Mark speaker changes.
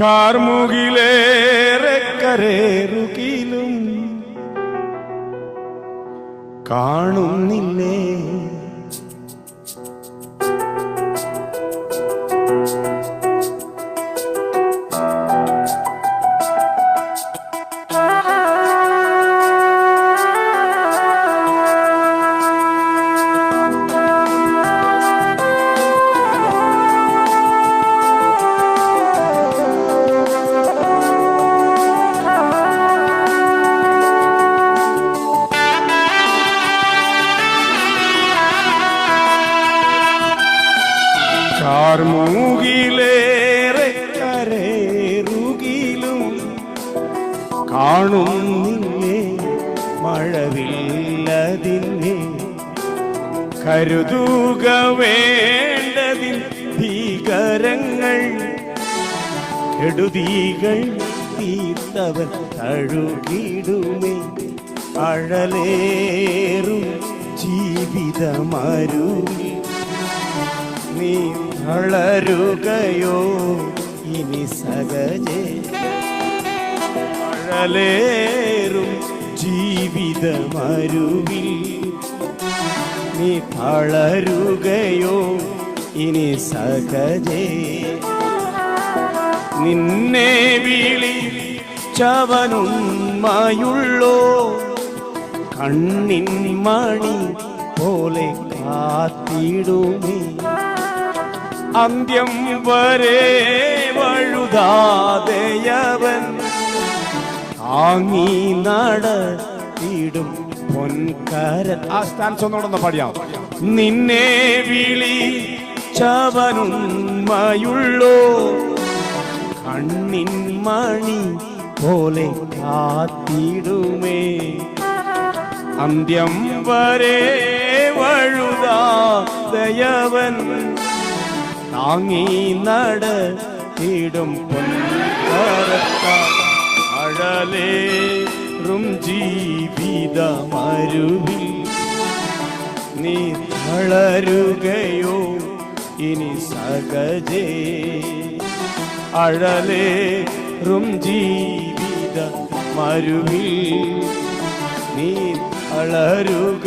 Speaker 1: കാർമുകിലേറെ കരേറുകിലും കാണുന്നില്ലേ? കാർമുകിലേറെ കരേറുകിലും കാണുന്നില്ലേ മഴവില്ലതിന്നെ. കരുതുക വേണ്ടതിൽ ഭീകരങ്ങൾ കെടുതികൾ തീർത്തവൻ തഴുകിടുമേ. അഴലേറും ജീവിതമരുകി നീ വളരുകയോ ഇനി സകജേ അഴലേറും ജീവിതമരുവിൽ നീ വളരുകയോ ഇനി സകജേ നിന്നെ വിളി ചവനുമ്മയുള്ളോ കണ്ണിൻ മണി പോലെ കാത്തിടുമേ. അന്ത്യം വരെ വഴുതാതെയവൻ താങ്ങി നടത്തിടും പൊൻകര ആ സ്റ്റാൻസ് ഒന്നുകൂടെ പാടിയാം. നിന്നെ വിളി വിളിച്ചവനുന്മയുള്ളോ കണ്ണിൻ മണി പോലെ കാത്തിടുമേ. അന്ത്യം വരെ വഴുതാതയവൻ താങ്ങി നട തീടും അഴലേറും ജീവിതമരുവിൽ. നീ തളരുകയോ ഇനി സകജേ. അഴലേറും ജീവിത മരുവിൽ നീ തളരുക